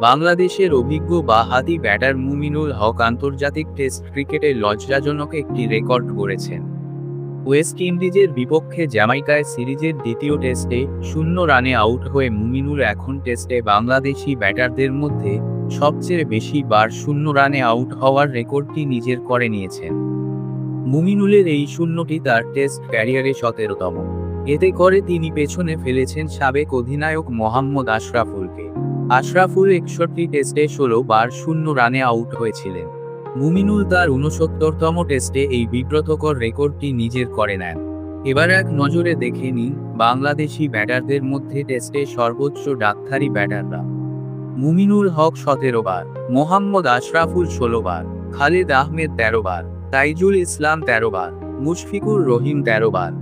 বাংলাদেশের অভিজ্ঞ বাহাতি ব্যাটার মুমিনুল হক আন্তর্জাতিক টেস্ট ক্রিকেটে লজ্জাজনক একটি রেকর্ড গড়েছেন। ওয়েস্ট ইন্ডিজের বিপক্ষে জ্যামাইকায় সিরিজের দ্বিতীয় টেস্টে শূন্য রানে আউট হয়ে মুমিনুল এখন টেস্টে বাংলাদেশি ব্যাটারদের মধ্যে সবচেয়ে বেশি বার শূন্য রানে আউট হওয়ার রেকর্ডটি নিজের করে নিয়েছেন। মুমিনুলের এই শূন্যটি তার টেস্ট ক্যারিয়ারে সতেরোতম। এতে করে তিনি পেছনে ফেলেছেন সাবেক অধিনায়ক মোহাম্মদ আশরাফুলকে। আশরাফুল একষট্টি টেস্টে ষোলো বার শূন্য রানে আউট হয়েছিলেন। মুমিনুল তার উনসত্তরতম টেস্টে এই বিব্রতকর রেকর্ডটি নিজের করে নেন। এবার এক নজরে দেখে নিন বাংলাদেশি ব্যাটারদের মধ্যে টেস্টে সর্বোচ্চ ডাক্তারি ব্যাটাররা। মুমিনুল হক সতেরো বার, মোহাম্মদ আশরাফুল ষোলো বার, খালেদ আহমেদ তেরো বার, তাইজুল ইসলাম তেরো বার, মুশফিকুর রহিম তেরো বার